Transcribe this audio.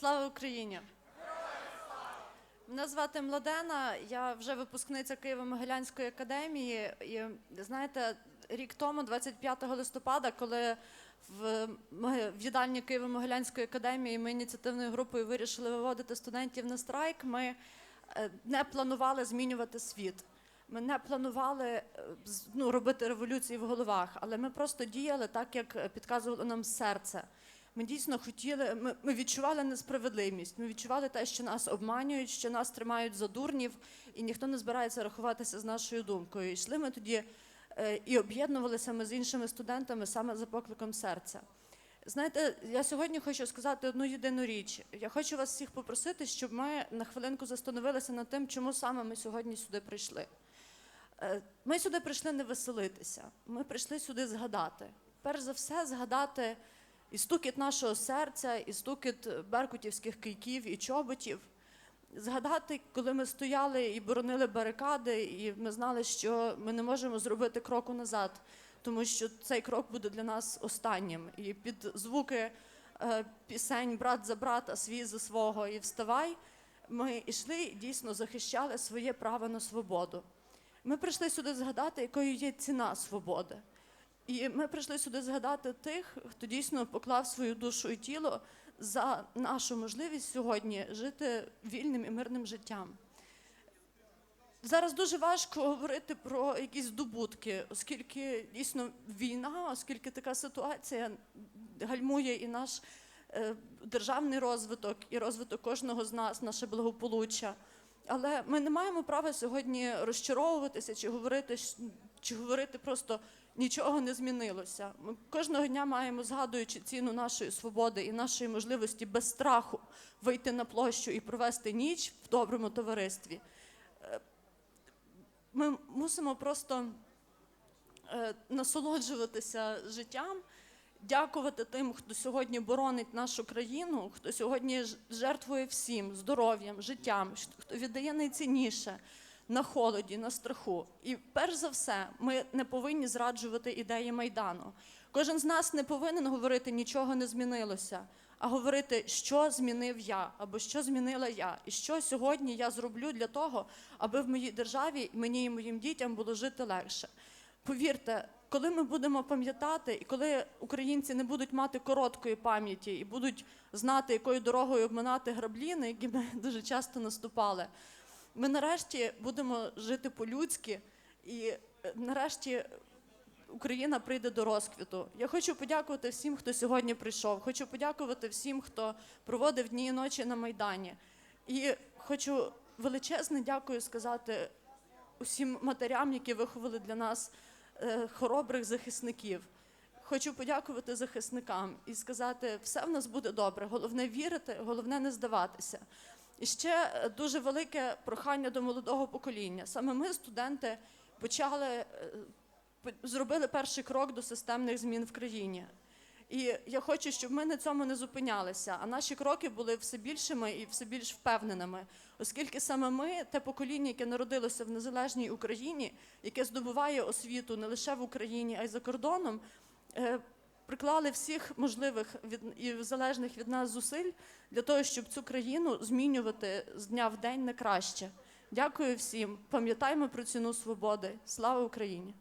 Слава Україні! Мене звати Младена, я вже випускниця Києво-Могилянської академії. І знаєте, рік тому, 25 листопада, коли в, їдальні Києво-Могилянської академії ми ініціативною групою вирішили виводити студентів на страйк, ми е, не планували змінювати світ. Ми не планували е, ну, робити революції в головах, але ми просто діяли так, як е, підказувало нам серце. Ми дійсно хотіли, ми, ми відчували несправедливість. Ми відчували те, що нас обманюють, що нас тримають за дурнів, і ніхто не збирається рахуватися з нашою думкою. І йшли ми тоді е, і об'єднувалися ми з іншими студентами саме за покликом серця. Знаєте, я сьогодні хочу сказати одну єдину річ. Я хочу вас всіх попросити, щоб ми на хвилинку застановилися над тим, чому саме ми сьогодні сюди прийшли. Е, Ми сюди прийшли не веселитися. Ми прийшли сюди згадати. Перш за все, згадати і стукіт нашого серця, і стукіт беркутівських кийків і чоботів. Згадати, коли ми стояли і боронили барикади, і ми знали, що ми не можемо зробити кроку назад, тому що цей крок буде для нас останнім. І під звуки е, пісень Брат за брата, свій за свого і вставай. Ми йшли і дійсно захищали своє право на свободу. Ми прийшли сюди згадати, якою є ціна свободи. І ми прийшли сюди згадати тих, хто дійсно поклав свою душу і тіло за нашу можливість сьогодні жити вільним і мирним життям. Зараз дуже важко говорити про якісь здобутки, оскільки дійсно війна, оскільки така ситуація гальмує і наш е, державний розвиток, і розвиток кожного з нас, наше благополуччя. Але ми не маємо права сьогодні розчаровуватися чи говорити, чи говорити просто нічого не змінилося. Ми кожного дня маємо, згадуючи ціну нашої свободи і нашої можливості без страху вийти на площу і провести ніч в доброму товаристві. е, Ми мусимо просто е, насолоджуватися життям, дякувати тим, хто сьогодні боронить нашу країну, хто сьогодні жертвує всім здоров'ям, життям, хто віддає найцінніше на холоді, на страху. І перш за все, ми не повинні зраджувати ідеї майдану. Кожен з нас не повинен говорити нічого не змінилося, а говорити, що змінив я, або що змінила я, і що сьогодні я зроблю для того, аби в моїй державі мені і моїм дітям було жити легше. Повірте, коли ми будемо пам'ятати, і коли українці не будуть мати короткої пам'яті і будуть знати, якою дорогою обминати граблі, на які ми дуже часто наступали, ми нарешті будемо жити по-людськи, і е, нарешті Україна прийде до розквіту. Я хочу подякувати всім, хто сьогодні прийшов. Хочу подякувати всім, хто проводив дні і ночі на Майдані. І хочу величезне дякую сказати усім матерям, які виховали для нас е, хоробрих захисників. Хочу подякувати захисникам і сказати, все в нас буде добре. Головне вірити, головне не здаватися. І ще е, дуже велике прохання до молодого покоління. Саме ми, студенти, почали е, зробили перший крок до системних змін в країні. І я хочу, щоб ми на цьому не зупинялися, а наші кроки були все більшими і все більш впевненими, оскільки саме ми, те покоління, яке народилося в незалежній Україні, яке здобуває освіту не лише в Україні, а й за кордоном, е, приклали всіх можливих від і залежних від нас зусиль для того, щоб цю країну змінювати з дня в день на краще. Дякую всім. Пам'ятаємо про ціну свободи. Слава Україні!